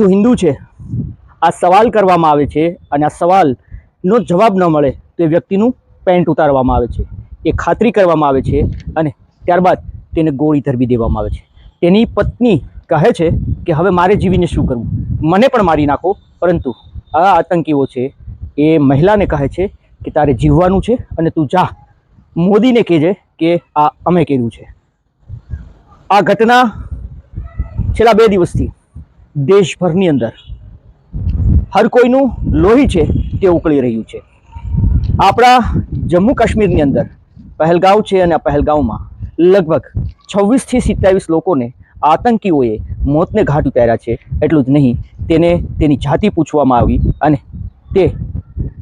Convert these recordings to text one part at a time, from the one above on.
તું હિન્દુ છે. આ સવાલ કરવામાં આવે છે અને આ સવાલનો જવાબ ન મળે તો એ વ્યક્તિનું પેન્ટ ઉતારવામાં આવે છે, એ ખાતરી કરવામાં આવે છે અને ત્યારબાદ તેને ગોળી ધરબી દેવામાં આવે છે. તેની પત્ની કહે છે કે, હવે મારે જીવીને શું કરવું? મને પણ મારી નાખો. પરંતુ આ આતંકીઓ છે. એ મહિલાને કહે છે કે, તારે જીવવાનું છે અને તું જા. મોદીને કહેજે કે, આ અમે કર્યું છે. આ ઘટના છેલ્લા બે દિવસથી દેશભરની અંદર. હર કોઈનું લોહી છે તે ઉકળી રહ્યું છે. આપણા જમ્મુ કાશ્મીરની અંદર, પહેલગાંવ છે અને આ પહેલગાંવમાં લગભગ છવ્વીસથી સિત્તાવીસ લોકોને આતંકીઓએ મોતને ઘાટ ઉતાર્યા છે, એટલું જ નહીં, તેને તેની જાતિ પૂછવામાં આવી અને તે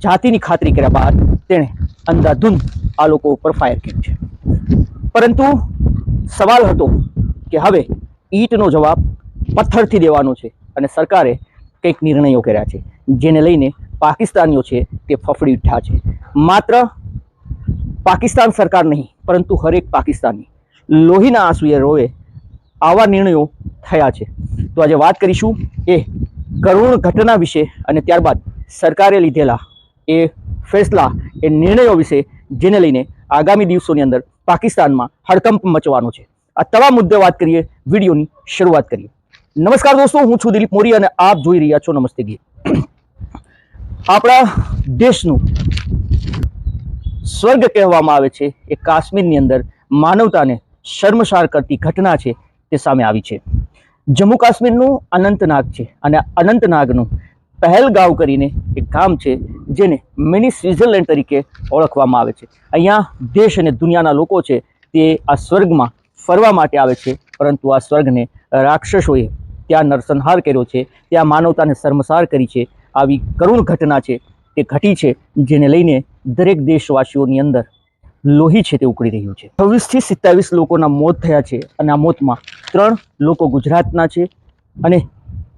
જાતિની ખાતરી કર્યા બાદ તેણે અંધાધૂંધ આ લોકો ઉપર ફાયર કર્યું છે. પરંતુ સવાલ હતો કે હવે ઈંટનો જવાબ પથ્થરથી દેવાનો છે અને સરકારે કંઈક નિર્ણયો કર્યા છે. જેને લઈને પાકિસ્તાનીઓ છે તે ફફડી ઉઠ્યા છે. માત્ર પાકિસ્તાન સરકાર નહીં, પરંતુ હરેક પાકિસ્તાની લોહીના આંસુએ રોવે આવા નિર્ણયો થયા છે. તો આજે વાત કરીશું એ કરુણ ઘટના વિશે અને ત્યારબાદ સરકારે લીધેલા એ ફેસલા, એ નિર્ણયો વિશે, જેને લઈને આગામી દિવસોની અંદર પાકિસ્તાનમાં હડકંપ મચવાનો છે. આ તમામ મુદ્દે વાત કરીએ, વિડીયોની શરૂઆત કરીએ. નમસ્કાર દોસ્તો, હું છું દિલીપ મોરી અને આપ જોઈ રહ્યા છો નમસ્તે ગીત. આપણા દેશનું સ્વર્ગ કહેવામાં આવે છે. એ કાશ્મીરની અંદર માનવતાને શર્મસાર કરતી ઘટના છે તે સામે આવી છે. જમ્મુ કાશ્મીરનું અનંતનાગ છે અને અનંતનાગનું પહેલગાંવ કરીને એક ગામ છે જેને મિની સ્વિટ્ઝરલેન્ડ તરીકે ઓળખવામાં આવે છે. અહીંયા દેશ અને દુનિયાના લોકો છે તે આ સ્વર્ગમાં ફરવા માટે આવે છે, પરંતુ આ સ્વર્ગને રાક્ષસોએ ત્યાં નરસંહાર કર્યો છે, ત્યાં માનવતાને શર્મસાર કરી છે. આવી કરુણ ઘટના છે તે ઘટી છે જેને લઈને દરેક દેશવાસીઓની અંદર લોહી છે તે ઉકળી રહ્યું છે. છવ્વીસથી સિત્તાવીસ લોકોના મોત થયા છે અને આ મોતમાં ત્રણ લોકો ગુજરાતના છે અને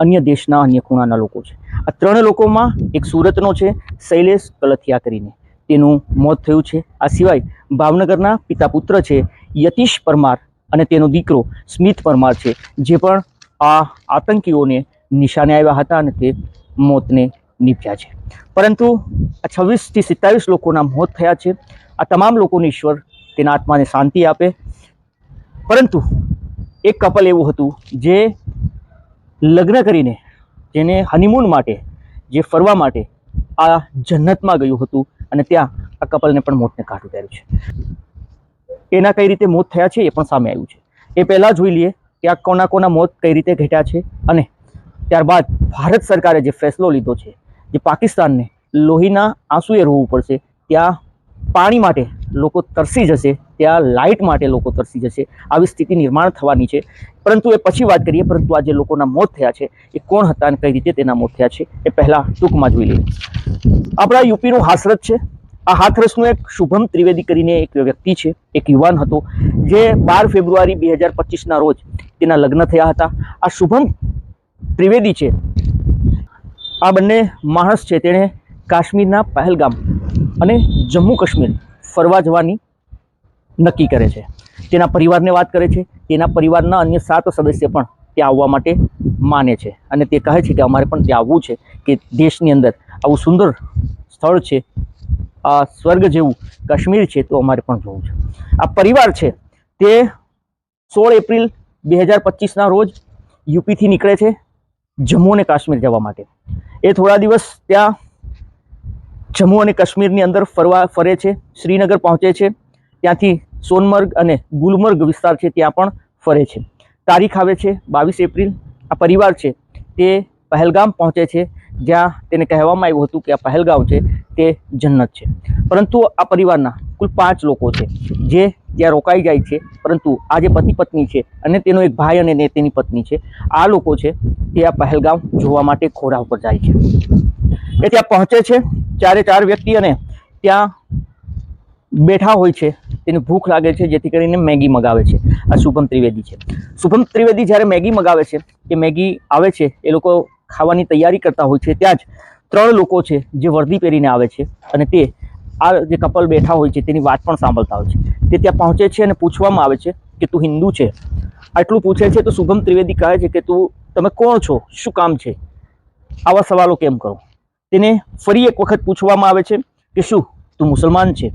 અન્ય દેશના અન્ય ખૂણાના લોકો છે. આ ત્રણ લોકોમાં એક સુરતનો છે, શૈલેષ કલથિયા કરીને. તેનું મોત થયું છે. આ સિવાય ભાવનગરના પિતા પુત્ર છે યતીશ પરમાર અને તેનો દીકરો સ્મિત પરમાર છે, જે પણ આ આતંકીઓને નિશાને આવ્યા હતા અને તે મોતને નીપજ્યા છે. પરંતુ આ છવ્વીસથી સિત્તાવીસ લોકોના મોત થયા છે. આ તમામ લોકોને ઈશ્વર તેના આત્માને શાંતિ આપે. પરંતુ એક કપલ એવું હતું જે લગ્ન કરીને જેને હનીમૂન માટે, જે ફરવા માટે આ જન્નતમાં ગયું હતું અને ત્યાં આ કપલને પણ મોતને કાઢું ઉતાર્યું છે. એના કઈ રીતે મોત થયા છે એ પણ સામે આવ્યું છે. એ પહેલાં જોઈ લઈએ આ કોના કોના મોત કઈ રીતે ઘટ્યા છે અને ત્યારબાદ ભારત સરકારે જે ફેસલો લીધો છે, જે પાકિસ્તાનને લોહીના આંસુએ રોવું પડશે, ત્યાં પાણી માટે લોકો તરસી જશે, ત્યાં લાઇટ માટે લોકો તરસી જશે, આવી સ્થિતિ નિર્માણ થવાની છે. પરંતુ એ પછી વાત કરીએ, પરંતુ આ જે લોકોના મોત થયા છે, એ કોણ હતા અને કઈ રીતે તેના મોત થયા છે, એ પહેલાં ટૂંકમાં જોઈ લઈએ. આપણા યુપીનું હાસરત છે આ હાથરસનું એક શુભમ ત્રિવેદી કરીને એક વ્યક્તિ છે, એક યુવાન હતો, જે બાર ફેબ્રુઆરી બે હજાર પચીસના રોજ તેના લગ્ન થયા હતા. આ શુભમ ત્રિવેદી છે. આ બંને માણસ છે, તેણે કાશ્મીરના પહેલગામ અને જમ્મુ કાશ્મીર ફરવા જવાની નક્કી કરે છે. તેના પરિવારને વાત કરે છે. તેના પરિવારના અન્ય સાત સદસ્ય પણ ત્યાં આવવા માટે માને છે અને તે કહે છે કે અમારે પણ ત્યાં આવવું છે કે દેશની અંદર આવું સુંદર સ્થળ છે સ્વર્ગ જેવું કાશ્મીર છે તો અમારે પણ જોવું છે. આ પરિવાર છે તે સોળ એપ્રિલ બે હજાર પચીસના રોજ યુપીથી નીકળે છે જમ્મુ અને કાશ્મીર જવા માટે. એ થોડા દિવસ ત્યાં જમ્મુ અને કાશ્મીરની અંદર ફરવા, ફરે છે, શ્રીનગર પહોંચે છે. ત્યાંથી સોનમર્ગ અને ગુલમર્ગ વિસ્તાર છે ત્યાં પણ ફરે છે. તારીખ આવે છે બાવીસ એપ્રિલ. આ પરિવાર છે તે પહેલગામ પહોંચે છે. જ્યાં તેને કહેવામાં આવ્યું હતું કે આ પહેલગાંવ છે, તે જન્નત છે. પરંતુ આ પરિવારના કુલ પાંચ લોકો છે, જે ત્યાં રોકાઈ જાય છે, પરંતુ આ જે પતિ પત્ની છે અને તેનો એક ભાઈ અને તેની પત્ની છે, આ લોકો છે તે આ પહેલગામ જોવા માટે ખોરા ઉપર જાય છે. એ ત્યાં પહોંચે છે, ચારે ચાર વ્યક્તિ અને ત્યાં બેઠા હોય છે, તેને ભૂખ લાગે છે, જેથી કરીને મેગી મગાવે છે, આ શુભમ ત્રિવેદી છે. શુભમ ત્રિવેદી જ્યારે મેગી મગાવે છે, કે મેગી આવે છે, એ લોકો ખાવાની તૈયારી કરતા હોય છે, ત્યાં જ ત્રણ લોકો છે જે વર્દી પહેરીને આવે છે અને તે આ જે કપલ બેઠા હોય છે તેની વાત પણ સાંભળતા હોય છે. તે ત્યાં પહોંચે છે અને પૂછવામાં આવે છે કે તું હિન્દુ છે? આટલું પૂછે છે તો શુભમ ત્રિવેદી કહે છે કે તું, તમે કોણ છો? શું કામ છે? આવા સવાલો કેમ કરો? તેને ફરી એક વખત પૂછવામાં આવે છે કે શું, તું મુસલમાન છે?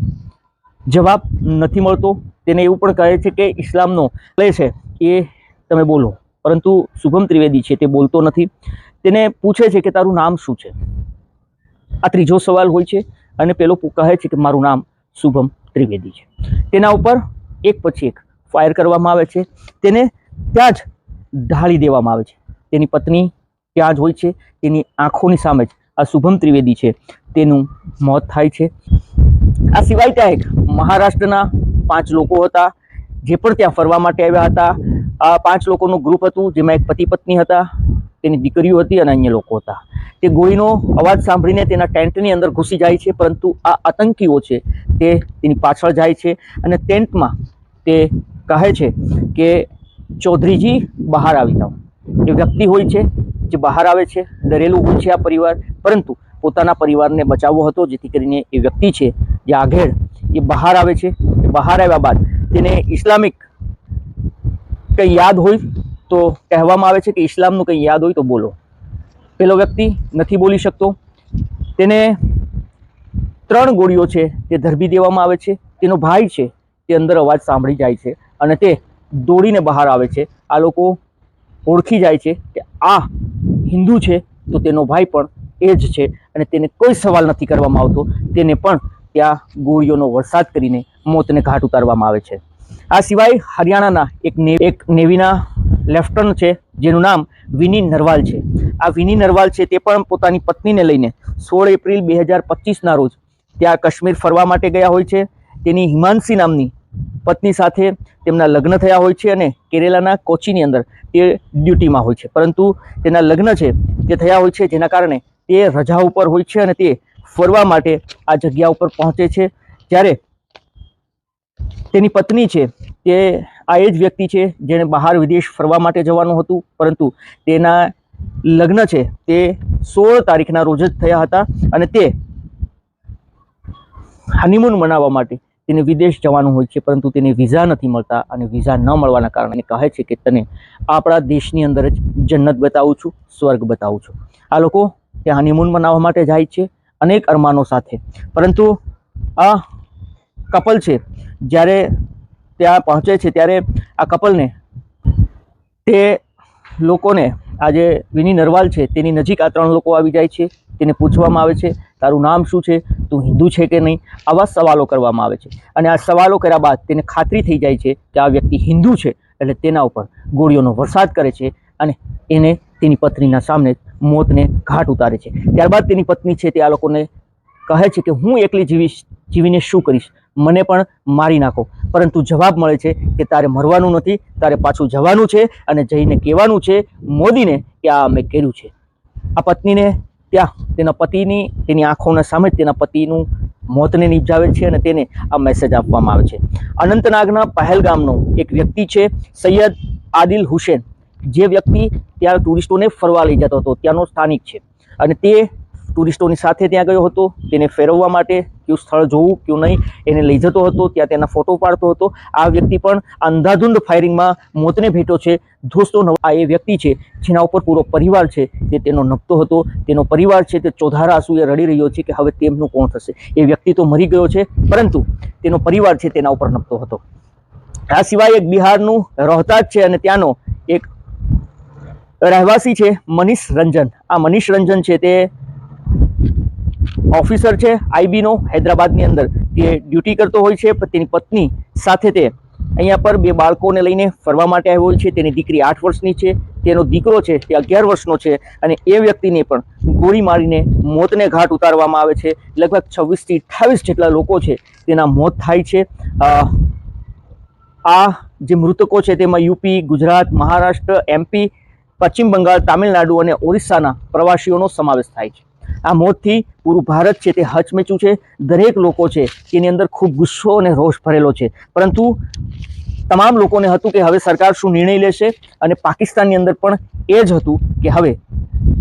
જવાબ નથી મળતો. તેને એવું પણ કહે છે કે ઇસ્લામનો લે છે. એ તમે બોલો. પરંતુ શુભમ ત્રિવેદી છે તે બોલતો નથી. તેને પૂછે છે કે તારું નામ શું છે? આ ત્રીજો સવાલ હોય છે અને પેલો કહે છે કે મારું નામ શુભમ ત્રિવેદી છે. તેના ઉપર એક પછી એક ફાયર કરવામાં આવે છે. તેને ત્યાં જ ઢાળી દેવામાં આવે છે. તેની પત્ની ત્યાં જ હોય છે. તેની આંખોની સામે જ આ શુભમ ત્રિવેદી છે. તેનું મોત થાય છે. આ સિવાય ત્યાં એક મહારાષ્ટ્રના પાંચ લોકો હતા જે પણ ત્યાં ફરવા માટે આવ્યા હતા. આ પાંચ લોકોનું ગ્રુપ હતું જેમાં એક પતિ પત્ની હતા. તેની દીકરીઓ હતી અને અન્ય લોકો હતા. તે ગોળીનો અવાજ સાંભળીને તેના ટેન્ટની અંદર ઘૂસી જાય છે, પરંતુ આ આતંકીઓ છે તે તેની પાછળ જાય છે અને ટેન્ટમાં તે કહે છે કે, ચૌધરીજી, બહાર આવી જાઓ. એ વ્યક્તિ હોય છે જે બહાર આવે છે, ડરેલું હોય છે આ પરિવાર, પરંતુ પોતાના પરિવારને બચાવવો હતો, જેથી કરીને એ વ્યક્તિ છે જે આઘેડ એ બહાર આવે છે. બહાર આવ્યા બાદ તેને ઇસ્લામિક કંઈ યાદ હોય? તો કહેવામાં આવે છે કે ઇસ્લામનું કંઈ યાદ હોય તો બોલો. પેલો વ્યક્તિ નથી બોલી શકતો. તેને ત્રણ ગોળીઓ છે તે ધરબી દેવામાં આવે છે. તેનો ભાઈ છે તે અંદર અવાજ સાંભળી જાય છે અને તે દોડીને બહાર આવે છે. આ લોકો ઓળખી જાય છે કે આ હિન્દુ છે તો તેનો ભાઈ પણ એ જ છે અને તેને કોઈ સવાલ નથી કરવામાં આવતો. તેને પણ ત્યાં ગોળીઓનો વરસાદ કરીને મોતને ઘાટ ઉતારવામાં આવે છે. આ સિવાય હરિયાણાના એક નેવી, એક નેવીના લેફ્ટનન્ટ છે, જેનું નામ વિની નરવાલ છે. આ વિની નરવાલ છે તે પણ પોતાની પત્નીને લઈને સોળ એપ્રિલ બે હજાર પચીસના રોજ ત્યાં કાશ્મીર ફરવા માટે ગયા હોય છે. તેની હિમાંશી નામની પત્ની સાથે તેમના લગ્ન થયા હોય છે અને કેરેલાના કોચીની અંદર તે ડ્યુટીમાં હોય છે. પરંતુ તેના લગ્ન છે તે થયા હોય છે જેના કારણે તે રજા ઉપર હોય છે અને તે ફરવા માટે આ જગ્યા ઉપર પહોંચે છે. જ્યારે તેની પત્ની છે તે આ એ જ વ્યક્તિ છે જેણે બહાર વિદેશ ફરવા માટે જવાનું હતું, પરંતુ તેના લગ્ન છે તે સોળ તારીખના રોજ જ થયા હતા અને તે હનીમૂન મનાવવા માટે તેને વિદેશ જવાનું હોય છે, પરંતુ તેને વિઝા નથી મળતા અને વિઝા ન મળવાના કારણે કહે છે કે તને આપણા દેશની અંદર જ જન્નત બતાવું છું, સ્વર્ગ બતાવું છું. આ લોકો ત્યાં હનીમૂન મનાવવા માટે જાય છે અનેક અરમાનો સાથે. પરંતુ આ કપલ છે, જ્યારે ત્યાં પહોંચે છે ત્યારે આ કપલને તે લોકોને આ જે વિની નરવાલ છે તેની નજીક આ ત્રણ લોકો આવી જાય છે. તેને પૂછવામાં આવે છે, તારું નામ શું છે? તું હિન્દુ છે કે નહીં? આવા સવાલો કરવામાં આવે છે. અને આ સવાલો કર્યા બાદ તેને ખાતરી થઈ જાય છે કે આ વ્યક્તિ હિન્દુ છે એટલે તેના ઉપર ગોળીઓનો વરસાદ કરે છે અને એને તેની પત્નીના સામે મોતને ઘાટ ઉતારે છે. ત્યારબાદ તેની પત્ની છે તે આ લોકોને કહે છે કે, હું એકલી જીવીશ, જીવીને શું કરીશ? મને પણ મારી નાખો. પરંતુ જવાબ મળે છે કે તારે મરવાનું નથી, તારે પાછું જવાનું છે અને જઈને કહેવાનું છે મોદીને કે આ અમે કર્યું છે. આ પત્નીને ત્યાં, તેના પતિની, તેની આંખોના સામે તેના પતિનું મોતને નિપજાવે છે અને તેને આ મેસેજ આપવામાં આવે છે. અનંતનાગના પહેલગામનો એક વ્યક્તિ છે, સૈયદ આદિલ હુસેન. જે વ્યક્તિ ત્યાં ટુરિસ્ટોને ફરવા લઈ જતો હતો, ત્યાંનો સ્થાનિક છે. અને તે ટુરિસ્ટોની સાથે ત્યાં ગયો હતો, તેને ફેરવવા માટે કયું સ્થળ જોવું, કયું નહીં, એને લઈ જતો હતો, ત્યાં તેના ફોટો પાડતો હતો. આ વ્યક્તિ પણ અંધાધૂંધ ફાયરિંગમાં મોતને ભેટો છે. દોસ્તો આ એ વ્યક્તિ છે, જેના ઉપર પૂરો પરિવાર છે તે તેનો નપતો હતો. તેનો પરિવાર છે તે ચોધારા આંસુએ રડી રહ્યો છે કે હવે તેમનું કોણ થશે? એ વ્યક્તિ તો મરી ગયો છે, પરંતુ તેનો પરિવાર છે તેના ઉપર નપતો હતો. આ સિવાય એક બિહારનું રોહતાજ છે અને ત્યાંનો એક રહેવાસી છે મનીષ રંજન. આ મનીષ રંજન છે તે ઓફિસર છે આઈબીનો હૈદરાબાદની અંદર. તે ડ્યુટી કરતો હોય છે તેની પત્ની સાથે તે અહીંયા પર બે બાળકોને લઈને ફરવા માટે આવ્યો હોય છે. તેની દીકરી આઠ વર્ષની છે, તેનો દીકરો છે, તે અગિયાર વર્ષનો છે અને એ વ્યક્તિને પણ ગોળી મારીને મોતને ઘાટ ઉતારવામાં આવે છે. લગભગ છવ્વીસથી અઠ્ઠાવીસ જેટલા લોકો છે તેના મોત થાય છે. આ જે મૃતકો છે તેમાં યુપી, ગુજરાત, મહારાષ્ટ્ર, એમપી, પશ્ચિમ બંગાળ, તામિલનાડુ અને ઓરિસ્સાના પ્રવાસીઓનો સમાવેશ થાય છે. આ મોતથી પૂરું ભારત છે તે હચમેચું છે. દરેક લોકો છે તેની અંદર ખૂબ ગુસ્સો અને રોષ ભરેલો છે. પરંતુ તમામ લોકોને હતું કે હવે સરકાર શું નિર્ણય લેશે અને પાકિસ્તાનની અંદર પણ એ જ હતું કે હવે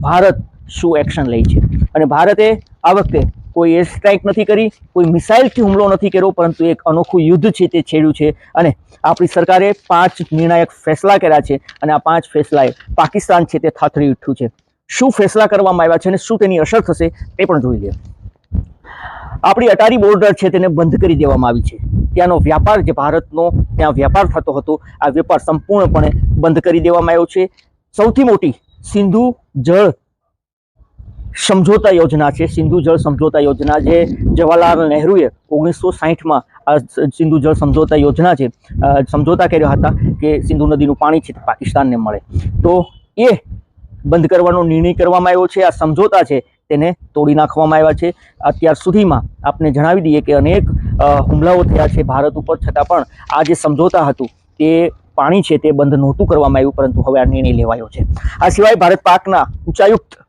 ભારત શું એક્શન લે છે. અને ભારતે આ વખતે કોઈ એર સ્ટ્રાઇક નથી કરી, કોઈ મિસાઇલથી હુમલો નથી કર્યો, પરંતુ એક અનોખું યુદ્ધ છે તે છેડ્યું છે. અને આપણી સરકારે પાંચ નિર્ણાયક ફેસલા કર્યા છે અને આ પાંચ ફેસલાએ પાકિસ્તાન છે તે થાથરી ઉઠ્યું છે. શું ફેસલા કરવામાં આવ્યા છે અને શું તેની અસર થશે તે પણ જોઈ લે આપણી અટારી બોર્ડર છે તેને બંધ કરી દેવામાં આવી છે. ત્યાંનો વ્યાપાર જે ભારતનો ત્યાં વ્યાપાર થતો હતો, આ વેપાર સંપૂર્ણપણે બંધ કરી દેવામાં આવ્યો છે. સૌથી મોટી સિંધુ જળ સમજોતા યોજના છે. સિંધુ જળ સમજોતા યોજના જે જવાહરલાલ નહેરુએ ઓગણીસો સાહીઠમાં આ સિંધુ જળ સમજોતા યોજના છે સમજોતા કર્યા હતા કે સિંધુ નદીનું પાણી છે પાકિસ્તાનને મળે. તો એ બંધ કરવાનો નિર્ણય કરવામાં આવ્યો છે, આ સમજોતા છે, તેને તોડી નાખવામાં આવ્યા છે. અત્યાર સુધીમાં આપને જણાવી દઈએ કે અનેક હુમલાઓ થયા છે ભારત ઉપર, છતાં પણ આ જે સમજોતા હતું તે પાણી છે તે બંધ નહોતું કરવામાં આવ્યું, પરંતુ હવે આ નિર્ણય લેવાયો છે. આ સિવાય ભારત પાકના ઉચ્ચાયુક્ત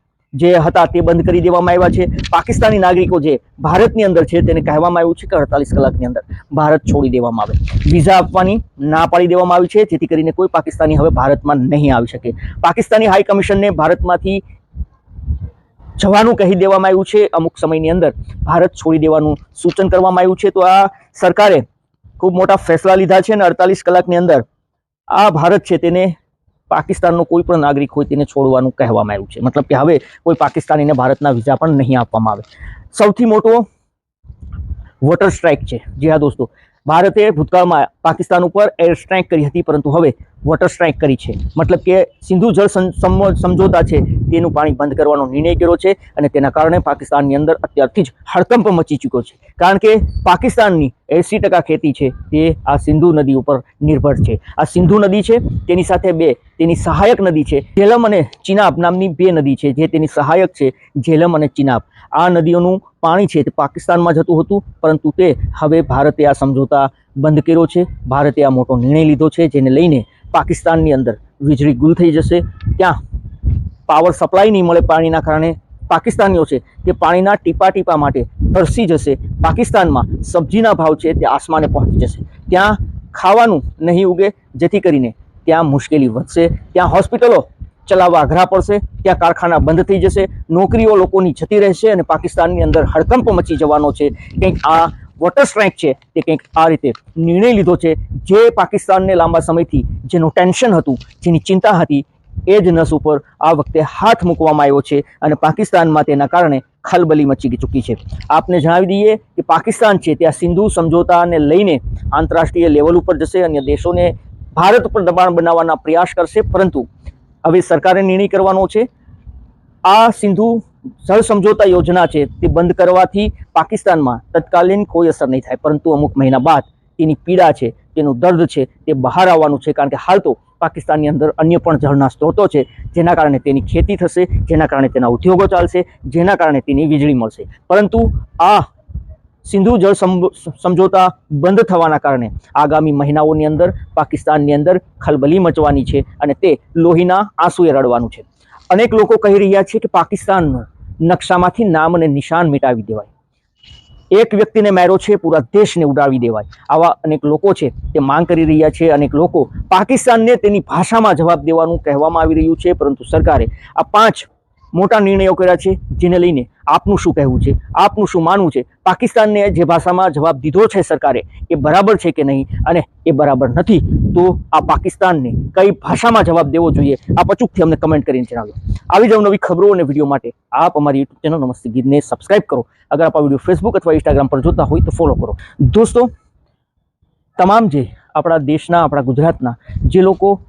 જે હતા તે બંધ કરી દેવામાં આવ્યા છે. પાકિસ્તાની નાગરિકો જે ભારતની અંદર છે તેને કહેવામાં આવ્યું છે કે અડતાલીસ કલાકની અંદર ભારત છોડી દેવામાં આવે. વિઝા આપવાની ના પાડી દેવામાં આવી છે, જેથી કરીને કોઈ પાકિસ્તાની હવે ભારતમાં નહીં આવી શકે. પાકિસ્તાની હાઈ કમિશનને ભારતમાંથી જવાનું કહી દેવામાં આવ્યું છે. અમુક સમયની અંદર ભારત છોડી દેવાનું સૂચન કરવામાં આવ્યું છે. તો આ સરકારે ખૂબ મોટા ફેસલા લીધા છે અને અડતાલીસ કલાકની અંદર આ ભારત છે તેને પાકિસ્તાનનો કોઈ પણ નાગરિક હોય તેને છોડવાનું કહેવામાં આવ્યું છે. મતલબ કે હવે કોઈ પાકિસ્તાનીને ભારતના વિઝા પણ નહીં આપવામાં આવે. સૌથી મોટો વોટર સ્ટ્રાઇક છે. જી હા દોસ્તો. ભારતે ભૂતકાળમાં પાકિસ્તાન ઉપર એર સ્ટ્રાઇક કરી હતી, પરંતુ હવે વોટર સ્ટ્રાઇક કરી છે. મતલબ કે સિંધુ જળ સમ- સમ- સમજોતા છે. તેનું પાણી બંધ કરવાનો નિર્ણય કર્યો છે અને તેના કારણે પાકિસ્તાનની અંદર અત્યારથી જ હડકંપ મચી ચૂક્યો છે. કારણ કે પાકિસ્તાનની એંસી ટકા ખેતી છે તે આ સિંધુ નદી ઉપર નિર્ભર છે. આ સિંધુ નદી છે, તેની સાથે બે, તેની સહાયક નદી છે, ઝેલમ અને ચિનાબ નામની બે નદી છે જે તેની સહાયક છે, ઝેલમ અને ચિનાબ. આ નદીઓનું પાણી છે તે પાકિસ્તાનમાં જતું હતું, પરંતુ તે હવે ભારતે આ સમજોતા બંધ કર્યો છે. ભારતે આ મોટો નિર્ણય લીધો છે, જેને લઈને પાકિસ્તાનની અંદર વીજળી ગુલ થઈ જશે. ત્યાં પાવર સપ્લાય નહીં મળે પાણીના કારણે પાકિસ્તાનીઓ છે તે પાણીના ટીપા ટીપા માટે તરસી જશે. પાકિસ્તાનમાં સબ્જીના ભાવ છે તે આસમાને પહોંચી જશે. ત્યાં ખાવાનું નહીં ઉગે, જેથી કરીને ત્યાં મુશ્કેલી વધશે. ત્યાં હોસ્પિટલો ચલાવવા અઘરા પડશે ત્યાં કારખાના બંધ થઈ જશે, નોકરીઓ લોકોની જતી રહેશે અને પાકિસ્તાનની અંદર હડકંપ મચી જવાનો છે. કંઈક આ વોટર સ્ટ્રાઇક છે તે કંઈક આ રીતે નિર્ણય લીધો છે જે પાકિસ્તાનને લાંબા સમયથી જેનું ટેન્શન હતું, જેની ચિંતા હતી, એ જ નસ ઉપર આ વખતે હાથ મૂકવામાં આવ્યો છે અને પાકિસ્તાનમાં તેના કારણે ખલબલી મચી ચૂકી છે. આપને જણાવી દઈએ કે પાકિસ્તાન છે ત્યાં સિંધુ સમજોતાને લઈને આંતરરાષ્ટ્રીય લેવલ ઉપર જશે અન્ય દેશોને ભારત ઉપર દબાણ બનાવવાના પ્રયાસ કરશે, પરંતુ હવે સરકારે નિર્ણય કરવાનો છે. આ સિંધુ જળ સમજોતા યોજના છે તે બંધ કરવાથી પાકિસ્તાનમાં તત્કાલીન કોઈ અસર નહીં થાય, પરંતુ અમુક મહિના બાદ તેની પીડા છે, તેનું દર્દ છે, તે બહાર આવવાનું છે, કારણ કે હાલ તો પાકિસ્તાનની અંદર અન્ય પણ જળના સ્ત્રોતો છે, જેના કારણે તેની ખેતી થશે, જેના કારણે તેના ઉદ્યોગો ચાલશે, જેના કારણે તેની વીજળી મળશે. પરંતુ આ સિંધુ જળ સમ- સમજોતા બંધ થવાના કારણે આગામી મહિનાઓની અંદર પાકિસ્તાનની અંદર ખલબલી મચવાની છે અને તે લોહીના આંસુએ રડવાનું છે. અનેક લોકો કહી રહ્યા છે કે પાકિસ્તાનનું નકશામાંથી નામ અને નિશાન મિટાવી દેવાય. એક વ્યક્તિને માર્યો છે, પૂરા દેશને ઉડાવી દેવાય. આવા અનેક લોકો છે, તે માંગ કરી રહ્યા છે. અનેક લોકો પાકિસ્તાનને તેની ભાષામાં જવાબ દેવાનું કહેવામાં આવી રહ્યું છે, પરંતુ સરકારે આ પાંચ મોટા નિર્ણયો કર્યા છે, જેને લઈને આપનું શું કહેવું છે, આપનું શું માનવું છે, પાકિસ્તાનને જે ભાષામાં જવાબ દીધો છે સરકારે, એ બરાબર છે કે નહીં અને એ બરાબર નથી, તો આ પાકિસ્તાનને કઈ ભાષામાં જવાબ દેવો જોઈએ આપ અચૂકથી અમને કમેન્ટ કરીને જણાવ્યો આવી જ નવી ખબરો અને વીડિયો માટે આપ અમારી યુટ્યુબ ચેનલ નમસ્તે ગીતને સબસ્ક્રાઇબ કરો. અગર આપ આ વીડિયો ફેસબુક અથવા ઇન્સ્ટાગ્રામ પર જોતા હોય તો ફોલો કરો. દોસ્તો, તમામ જે આપણા દેશના, આપણા ગુજરાતના જે લોકો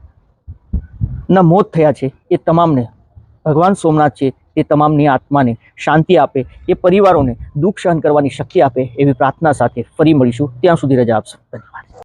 ના મોત થયા છે, એ તમામને ભગવાન સોમનાથ છે એ તમામની આત્માને શાંતિ આપે, એ પરિવારોને દુઃખ સહન કરવાની શક્તિ આપે એવી પ્રાર્થના સાથે ફરી મળીશું. ત્યાં સુધી રજા આપશો. ધન્યવાદ.